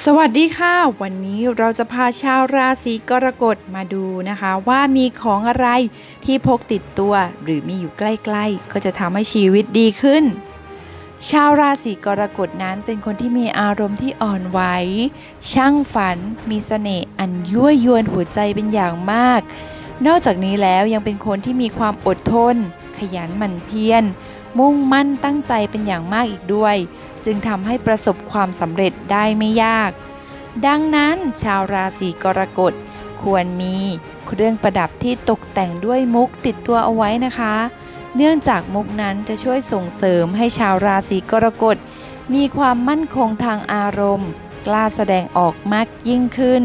สวัสดีค่ะ วันนี้เราจะพาชาวราศีกรกฎมาดูนะคะ ว่ามีของอะไรที่พกติดตัว หรือมีอยู่ใกล้ ๆ ก็จะทำให้ชีวิตดีขึ้น ชาวราศีกรกฎนั้นเป็นคนที่มีอารมณ์ที่อ่อนไหวช่างฝัน มีเสน่ห์อันยั่วยวนหัวใจเป็นอย่างมาก นอกจากนี้แล้วยังเป็นคนที่มีความอดทน ยันหมั่นเพียรมุ่งมั่นตั้งใจเป็นอย่างมากอีกด้วย จึงทำให้ประสบความสำเร็จได้ไม่ยาก ดังนั้นชาวราศีกรกฎควรมีเครื่องประดับที่ตกแต่งด้วยมุกติดตัวเอาไว้นะคะ เนื่องจากมุกนั้นจะช่วยส่งเสริมให้ชาวราศีกรกฎมีความมั่นคงทางอารมณ์ กล้าแสดงออกมากยิ่งขึ้น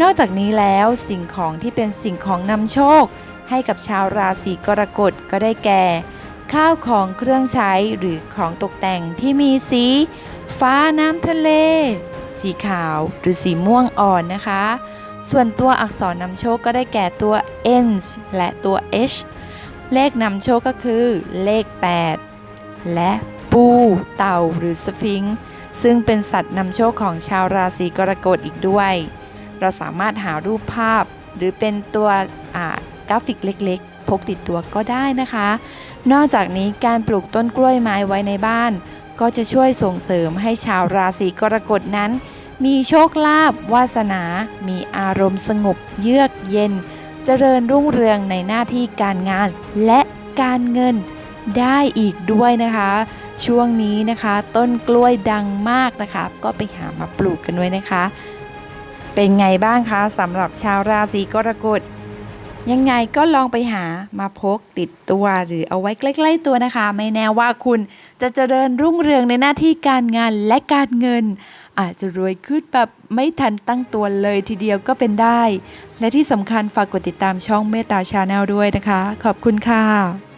นอกจากนี้แล้วสิ่งของที่เป็นสิ่งของนำโชค ให้กับชาวราศีกรกฎก็ได้แก่ ข้าวของเครื่องใช้หรือของตกแต่งที่มีสี ฟ้าน้ำทะเล สีขาวหรือสีม่วงอ่อนนะคะ ส่วนตัวอักษรนำโชคก็ได้แก่ตัว N และตัว H เลขนำโชคก็คือเลข 8 และปูเต่าหรือสฟิงค์ซึ่งเป็นสัตว์นำโชคของชาวราศีกรกฎอีกด้วย เราสามารถหารูปภาพหรือเป็นตัวอ่า กราฟิกเล็กๆ พกติดตัวก็ได้นะคะ นอกจากนี้การปลูกต้นกล้วยไม้ไว้ในบ้าน ก็จะช่วยส่งเสริมให้ชาวราศีกรกฎนั้น มีโชคลาภวาสนา มีอารมณ์สงบ เยือกเย็น เจริญรุ่งเรืองในหน้าที่การงาน และการเงินได้อีกด้วยนะคะ ช่วงนี้นะคะ ต้นกล้วยดังมากนะคะ ก็ไปหามาปลูกกันไว้นะคะ เป็นไงบ้างคะสำหรับชาวราศีกรกฎ ยังไงก็ลองไปหามาพกติดตัวหรือเอาไว้ใกล้ ๆ ตัวนะคะ ไม่แน่ว่าคุณจะเจริญรุ่งเรืองในหน้าที่การงานและการเงิน อาจจะรวยขึ้นแบบไม่ทันตั้งตัวเลยทีเดียวก็เป็นได้ และที่สำคัญฝากกดติดตามช่องเมตตาชาแนลด้วยนะคะ ขอบคุณค่ะ